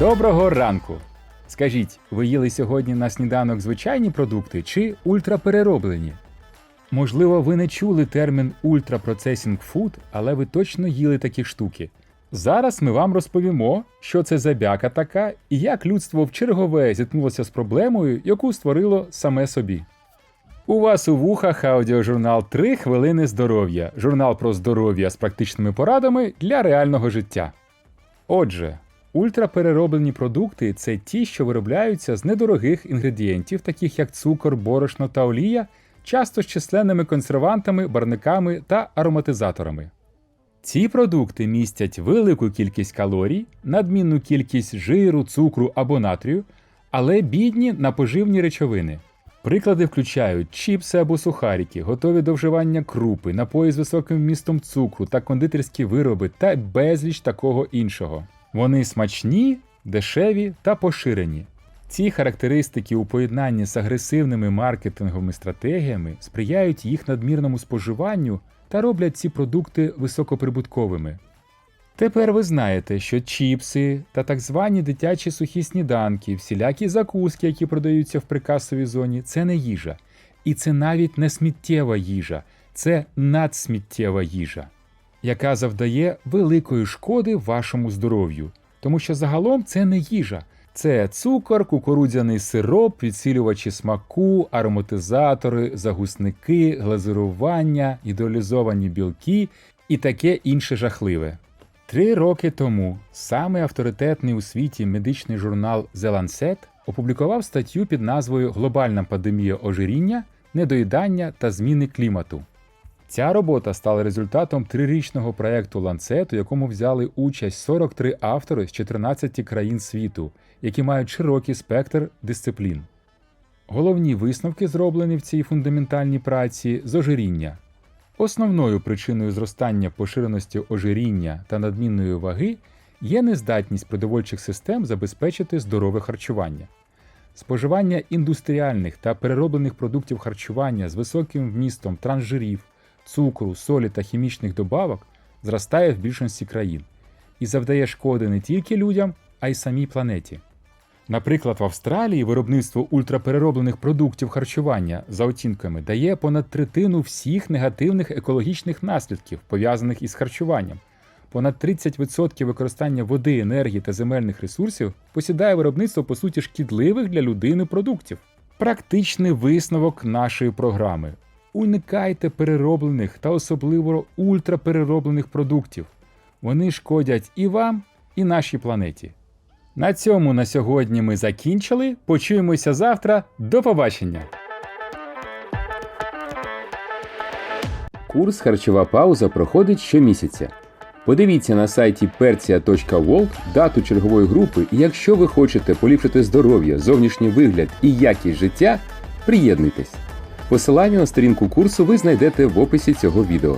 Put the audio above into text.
Доброго ранку! Скажіть, ви їли сьогодні на сніданок звичайні продукти чи ультраперероблені? Можливо, ви не чули термін ультрапроцесінг фуд, але ви точно їли такі штуки. Зараз ми вам розповімо, що це за бяка така і як людство в чергове зіткнулося з проблемою, яку створило саме собі. У вас у вухах аудіожурнал «3 хвилини здоров'я. Журнал про здоров'я з практичними порадами для реального життя. Отже, ультраперероблені продукти це ті, що виробляються з недорогих інгредієнтів, таких як цукор, борошно та олія, часто з численними консервантами, барниками та ароматизаторами. Ці продукти містять велику кількість калорій, надмінну кількість жиру, цукру або натрію, але бідні на поживні речовини. Приклади включають чіпси або сухарики, готові до вживання крупи, напої з високим вмістом цукру та кондитерські вироби та безліч такого іншого. Вони смачні, дешеві та поширені. Ці характеристики у поєднанні з агресивними маркетинговими стратегіями сприяють їх надмірному споживанню та роблять ці продукти високоприбутковими. Тепер ви знаєте, що чіпси та так звані дитячі сухі сніданки, всілякі закуски, які продаються в прикасовій зоні, це не їжа. І це навіть не сміттєва їжа, це надсміттєва їжа, яка завдає великої шкоди вашому здоров'ю. Тому що загалом це не їжа. Це цукор, кукурудзяний сироп, підсилювачі смаку, ароматизатори, загусники, глазурування, ідеалізовані білки і таке інше жахливе. Три роки тому самий авторитетний у світі медичний журнал The Lancet опублікував статтю під назвою Глобальна пандемія ожиріння, недоїдання та зміни клімату. Ця робота стала результатом трирічного проєкту Lancet, у якому взяли участь 43 автори з 14 країн світу, які мають широкий спектр дисциплін. Головні висновки, зроблені в цій фундаментальній праці, з ожиріння. Основною причиною зростання поширеності ожиріння та надмінної ваги є нездатність продовольчих систем забезпечити здорове харчування. Споживання індустріальних та перероблених продуктів харчування з високим вмістом трансжирів, цукру, солі та хімічних добавок зростає в більшості країн і завдає шкоди не тільки людям, а й самій планеті. Наприклад, в Австралії виробництво ультраперероблених продуктів харчування за оцінками дає понад третину всіх негативних екологічних наслідків, пов'язаних із харчуванням. Понад 30% використання води, енергії та земельних ресурсів посідає виробництво по суті шкідливих для людини продуктів. Практичний висновок нашої програми: уникайте перероблених та особливо ультраперероблених продуктів. Вони шкодять і вам, і нашій планеті. На цьому на сьогодні ми закінчили. Почуємося завтра. До побачення! Курс Харчова пауза проходить щомісяця. Подивіться на сайті persia.world дату чергової групи, і якщо ви хочете поліпшити здоров'я, зовнішній вигляд і якість життя, приєднуйтесь. Посилання на сторінку курсу ви знайдете в описі цього відео.